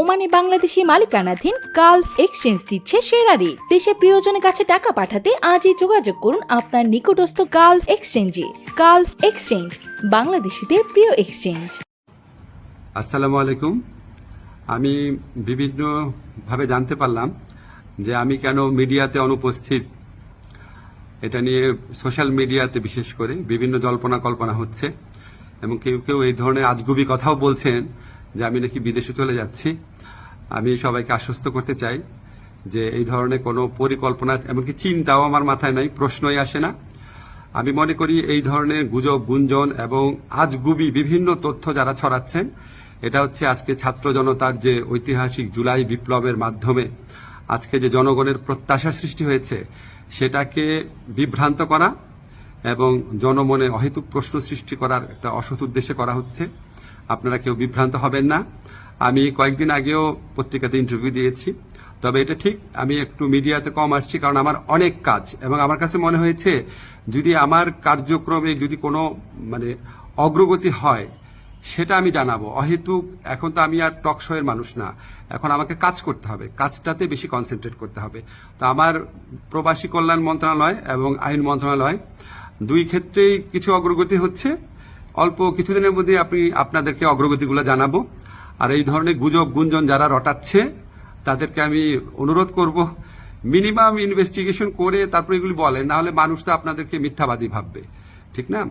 ওমানে বাংলাদেশি মালিকানাধীন Gulf exchange দিচ্ছে সেরা রেট দেশে প্রিয়জনের কাছে টাকা পাঠাতে আজই যোগাযোগ করুন আপনার নিকটস্থ গালফ এক্সচেঞ্জে। গালফ এক্সচেঞ্জ, বাংলাদেশিদের প্রিয় এক্সচেঞ্জ। আসসালামু আলাইকুম। আমি বিভিন্নভাবে জানতে পারলাম যে আমি কেন মিডিয়াতে অনুপস্থিত। এটা নিয়ে সোশ্যাল মিডিয়াতে বিশেষ করে বিভিন্ন জল্পনা কল্পনা হচ্ছে এবং কেউ কেউ এই ধরনের আজগুবি কথাও বলছেন যে আমি নাকি বিদেশে চলে যাচ্ছি। আমি সবাইকে আশ্বস্ত করতে চাই যে এই ধরনের কোনো পরিকল্পনা, এমনকি চিন্তাও আমার মাথায় নাই, প্রশ্নই আসে না। আমি মনে করি এই ধরনের গুজব, গুঞ্জন এবং আজগুবি বিভিন্ন তথ্য যারা ছড়াচ্ছেন, এটা হচ্ছে আজকে ছাত্র জনতার যে ঐতিহাসিক জুলাই বিপ্লবের মাধ্যমে আজকে যে জনগণের প্রত্যাশা সৃষ্টি হয়েছে, সেটাকে বিভ্রান্ত করা এবং জনমনে অহেতুক প্রশ্ন সৃষ্টি করার একটা অসৎ উদ্দেশ্যে করা হচ্ছে। আপনারা কেউ বিভ্রান্ত হবেন না। আমি কয়েকদিন আগেও পত্রিকাতে ইন্টারভিউ দিয়েছি। তবে এটা ঠিক, আমি একটু মিডিয়াতে কম আসছি কারণ আমার অনেক কাজ এবং আমার কাছে মনে হয়েছে, যদি আমার কার্যক্রমে যদি কোনো মানে অগ্রগতি হয়, সেটা আমি জানাব। অহেতুক, এখন তো আমি আর টক শোয়ের মানুষ না। এখন আমাকে কাজ করতে হবে, কাজটাতে বেশি কনসেন্ট্রেট করতে হবে। তো আমার প্রবাসী কল্যাণ মন্ত্রণালয় এবং আইন মন্ত্রণালয় দুই ক্ষেত্রেই কিছু অগ্রগতি হচ্ছে। অল্প কিছুদিনের মধ্যে আপনি আপনাদেরকে অগ্রগতিগুলো জানাব। আর এই ধরনের গুজব, গুঞ্জন যারা রটাচ্ছে, তাদেরকে আমি অনুরোধ করব, মিনিমাম ইনভেস্টিগেশন করে তারপর এগুলি বলেন, না হলে মানুষ তো আপনাদেরকে মিথ্যাবাদী ভাববে। ঠিক না?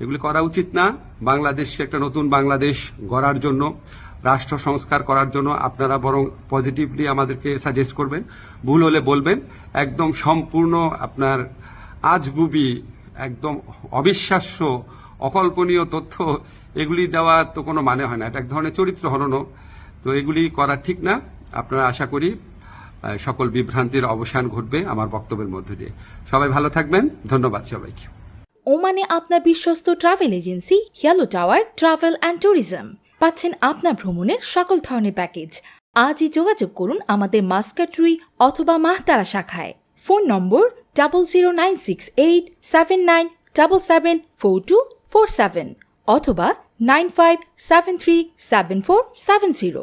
এগুলি করা উচিত না। বাংলাদেশকে একটা নতুন বাংলাদেশ গড়ার জন্য, রাষ্ট্র সংস্কার করার জন্য আপনারা বরং পজিটিভলি আমাদেরকে সাজেস্ট করবেন, ভুল হলে বলবেন। একদম সম্পূর্ণ আপনার আজগুবি একদম অবিশ্বাস্য, অকল্পনীয় তথ্য, এগুলি দেওয়া তো কোনো মানে হয় না। এটা এক ধরনের চরিত্র হরণও। তো এগুলি করা ঠিক না। আপনারা আশা করি সকল বিভ্রান্তির অবসান ঘটবে আমার বক্তব্যের মধ্যে দিয়ে। সবাই ভালো থাকবেন। ধন্যবাদ সবাইকে। ওমানে আপনার বিশ্বস্ত ট্রাভেল এজেন্সি হিয়ালো টাওয়ার ট্রাভেল অ্যান্ড ট্যুরিজম পাচ্ছেন আপনার ভ্রমণের সকল ধরনের প্যাকেজ। আজই যোগাযোগ করুন আমাদের মাস্কাট রুই অথবা মাহতারা শাখায়। Phone number double zero nine six eight seven nine double seven four two four seven অথবা nine five seven three seven four seven zero